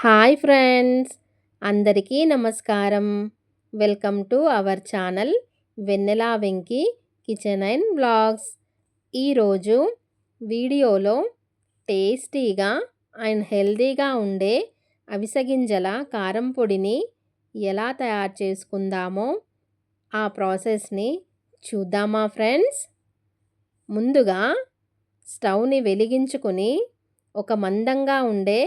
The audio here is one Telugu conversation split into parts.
హాయ్ ఫ్రెండ్స్ అందరికీ నమస్కారం. Welcome to our channel Vennela Venki kitchen and blogs. ఈరోజు వీడియోలో టేస్టీగా అండ్ హెల్దీగా ఉండే అవిసగింజల కారం పొడిని ఎలా తయారు చేసుకుందామో ఆ ప్రాసెస్ని చూద్దామా ఫ్రెండ్స్. ముందుగా స్టవ్ని వెలిగించుకొని ఒక మందంగా ఉండే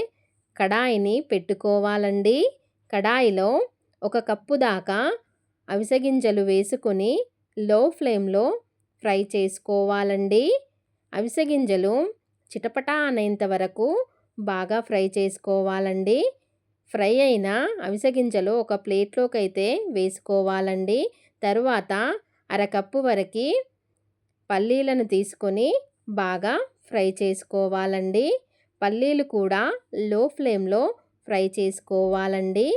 కడాయిని పెట్టుకోవాలండి. కడాయిలో ఒక కప్పు దాకా అవిసె వేసుకొని లో ఫ్లేమ్లో ఫ్రై చేసుకోవాలండి. అవిసె గింజలు చిటపటా అనేంత వరకు బాగా ఫ్రై చేసుకోవాలండి. ఫ్రై అయిన అవిసె గింజలు ఒక ప్లేట్లోకి అయితే వేసుకోవాలండి. తరువాత అరకప్పు వరకు పల్లీలను తీసుకొని బాగా ఫ్రై చేసుకోవాలండి. పల్లీలు కూడా లో ఫ్లేమ్లో ఫ్రై చేసుకోవాలండి.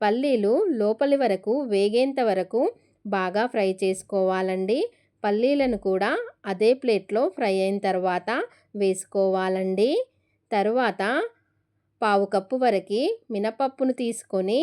పల్లీలు లోపలి వరకు వేగేంత వరకు బాగా ఫ్రై చేసుకోవాలండి. పల్లీలను కూడా అదే ప్లేట్లో ఫ్రై అయిన తర్వాత వేసుకోవాలండి. తరువాత పావు కప్పు వరకు మినపప్పును తీసుకొని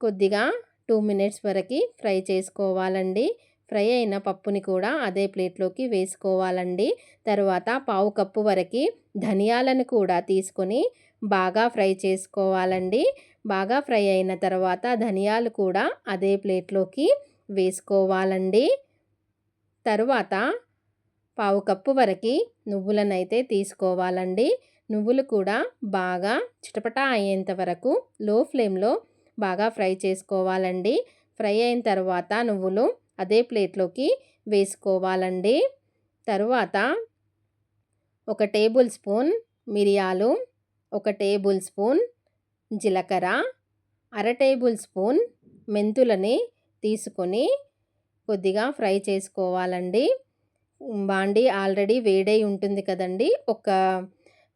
కొద్దిగా టూ మినిట్స్ వరకు ఫ్రై చేసుకోవాలండి. ఫ్రై అయిన పప్పుని కూడా అదే ప్లేట్లోకి వేసుకోవాలండి. తర్వాత పావు కప్పు వరకు ధనియాలను కూడా తీసుకొని బాగా ఫ్రై చేసుకోవాలండి. బాగా ఫ్రై అయిన తర్వాత ధనియాలు కూడా అదే ప్లేట్లోకి వేసుకోవాలండి. తరువాత పావు కప్పు వరకు నువ్వులనైతే తీసుకోవాలండి. నువ్వులు కూడా బాగా చిటపటా అయ్యేంత వరకు లో ఫ్లేమ్లో బాగా ఫ్రై చేసుకోవాలండి. ఫ్రై అయిన తర్వాత నువ్వులు అదే ప్లేట్లోకి వేసుకోవాలండి. తరువాత ఒక టేబుల్ స్పూన్ మిరియాలు ఒక టేబుల్ స్పూన్ జీలకర్ర అర టేబుల్ స్పూన్ మెంతులని తీసుకొని కొద్దిగా ఫ్రై చేసుకోవాలండి. బాండి ఆల్రెడీ వేడై ఉంటుంది కదండి. ఒక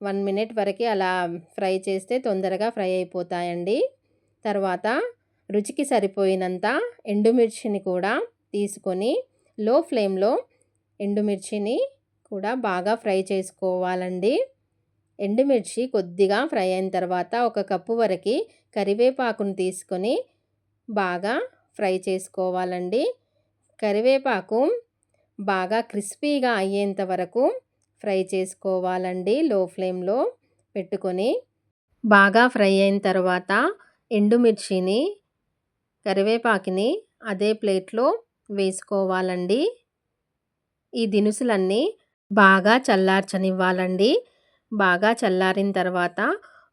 వన్ మినిట్ వరకు అలా ఫ్రై చేస్తే తొందరగా ఫ్రై అయిపోతాయండి. తర్వాత రుచికి సరిపోయినంత ఎండుమిర్చిని కూడా తీసుకొని లో ఫ్లేమ్లో ఎండుమిర్చిని కూడా బాగా ఫ్రై చేసుకోవాలండి. ఎండుమిర్చి కొద్దిగా ఫ్రై అయిన తర్వాత ఒక కప్పు వరకు కరివేపాకును తీసుకొని బాగా ఫ్రై చేసుకోవాలండి. కరివేపాకు బాగా క్రిస్పీగా అయ్యేంత వరకు ఫ్రై చేసుకోవాలండి లో ఫ్లేమ్లో పెట్టుకొని. బాగా ఫ్రై అయిన తర్వాత ఎండుమిర్చిని కరివేపాకుని అదే ప్లేట్లో వేసుకోవాలండి. ఈ దినుసులన్నీ బాగా చల్లార్చనివ్వాలండి. బాగా చల్లారిన తర్వాత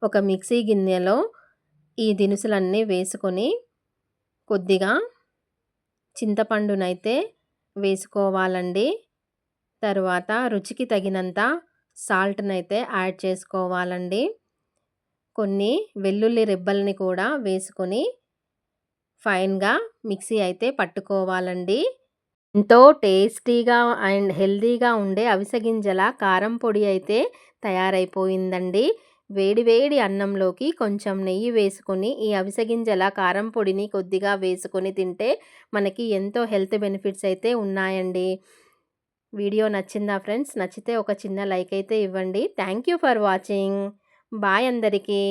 ఒక మిక్సీ గిన్నెలో ఈ దినుసులన్నీ వేసుకొని కొద్దిగా చింతపండునైతే వేసుకోవాలండి. తరువాత రుచికి తగినంత సాల్ట్నైతే యాడ్ చేసుకోవాలండి. కొన్ని వెల్లుల్లి రెబ్బల్ని కూడా వేసుకొని ఫైన్గా మిక్సీ అయితే పట్టుకోవాలండి. ఎంతో టేస్టీగా అండ్ హెల్తీగా ఉండే అవిసె గింజల కారం పొడి అయితే తయారైపోయిందండి. వేడి వేడి అన్నంలోకి కొంచెం నెయ్యి వేసుకొని ఈ అవిసె గింజల కారం పొడిని కొద్దిగా వేసుకొని తింటే మనకి ఎంతో హెల్త్ బెనిఫిట్స్ అయితే ఉన్నాయండి. వీడియో నచ్చిందా ఫ్రెండ్స్? నచ్చితే ఒక చిన్న లైక్ అయితే ఇవ్వండి. Thank for watching. బాయ్ అందరికీ.